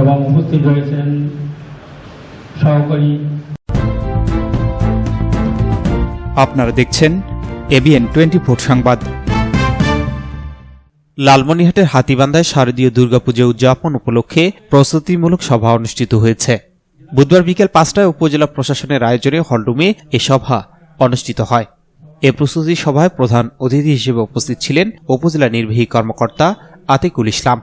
এবং উপস্থিত রয়েছেন সহকারী আপনারা দেখছেন এবিএন টোয়েন্টি ফোর সংবাদ। লালমনিহাটের হাতিবান্ধায় শারদীয় দুর্গাপুজো উদযাপন উপলক্ষে প্রস্তুতিমূলক সভা অনুষ্ঠিত হয়েছে। বুধবার বিকেল পাঁচটায় উপজেলা প্রশাসনের আয়োজনে হলরুমে এ সভা অনুষ্ঠিত হয়। এ প্রস্তুতি সভায় প্রধান অতিথি হিসেবে উপস্থিত ছিলেন উপজেলা নির্বাহী কর্মকর্তা আতিকুল ইসলাম।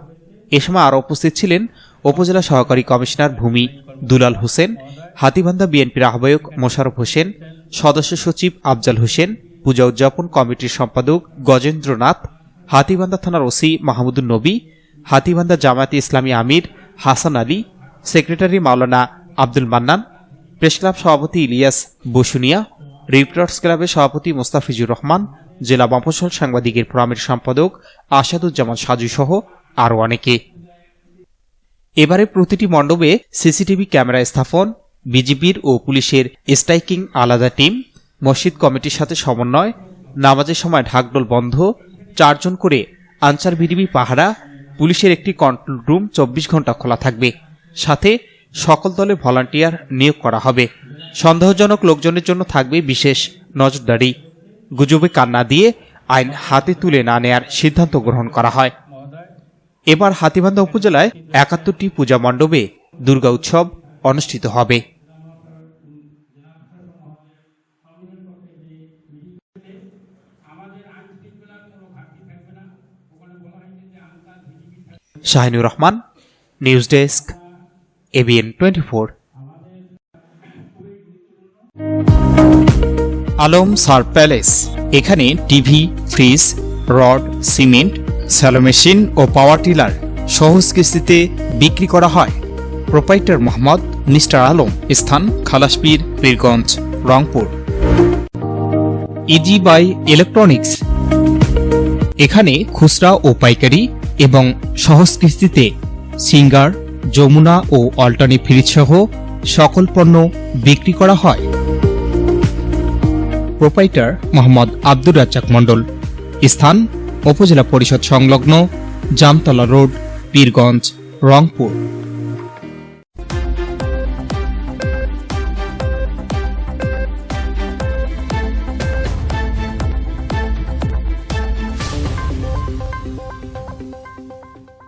এ সময় আরও উপস্থিত ছিলেন উপজেলা সহকারী কমিশনার ভূমি দুলাল হোসেন, হাতিবান্ধা বিএনপির আহ্বায়ক মোশারফ হোসেন, সদস্য সচিব আফজাল হোসেন, পূজা উদযাপন কমিটির সম্পাদক গজেন্দ্রনাথ, হাতিবান্ধা থানার ওসি মাহমুদুল নবী, হাতিবান্ধা জামায়াতে ইসলামী আমির Hasan Ali, secretary Maulana Abdul Mannan press club সভাপতি ইলিয়াস বসুনিয়া, রিপোর্টার্স ক্লাবের সভাপতি মোস্তাফিজুর রহমান, জেলা মফসল সাংবাদিকের ফোরামের সম্পাদক আসাদুজ্জামান সাজু সহ আরও অনেকে। এবারে প্রতিটি মণ্ডপে সিসিটিভি ক্যামেরা স্থাপন, বিজিবির ও পুলিশের স্ট্রাইকিং আলাদা টিম, মসজিদ কমিটির সাথে সমন্বয়, নামাজের সময় ঢাকডোল বন্ধ, চারজন করে আনসার বিডিবি পাহারা, পুলিশের একটি কন্ট্রোল রুম চব্বিশ ঘণ্টা খোলা থাকবে। সাথে সকল দলে ভলান্টিয়ার নিয়োগ করা হবে। সন্দেহজনক লোকজনের জন্য থাকবে বিশেষ নজরদারি। গুজবে কান্না দিয়ে আইন হাতে তুলে না নেয়ার সিদ্ধান্ত গ্রহণ করা হয়। এবার হাতিবান্ধা উপজেলায় একাত্তরটি পূজা মণ্ডপে দুর্গা উৎসব অনুষ্ঠিত হবে। Shahinur Rahman, news desk, ABN twenty four. Alam সার প্যালেস। এখানে TV, fridge, rod, cement shallow machine ও পাওয়ার টিলার সহজ কিস্তিতে বিক্রি করা হয়। প্রোপাইটার মোহাম্মদ মিস্টার আলম, স্থান Khalaspir, Pirganj, Rangpur. Easy buy electronics এখানে খুচরা ও পাইকারি এবং সহজ কিস্তিতে সিঙ্গার, যমুনা ও অল্টানি ফ্রিজ সহ সকল পণ্য বিক্রি করা হয়। প্রোপাইটার মোহাম্মদ আব্দুর রাজ্জাক মণ্ডল, স্থান উপজেলা পরিষদ সংলগ্ন জামতলা রোড পীরগঞ্জ রংপুর।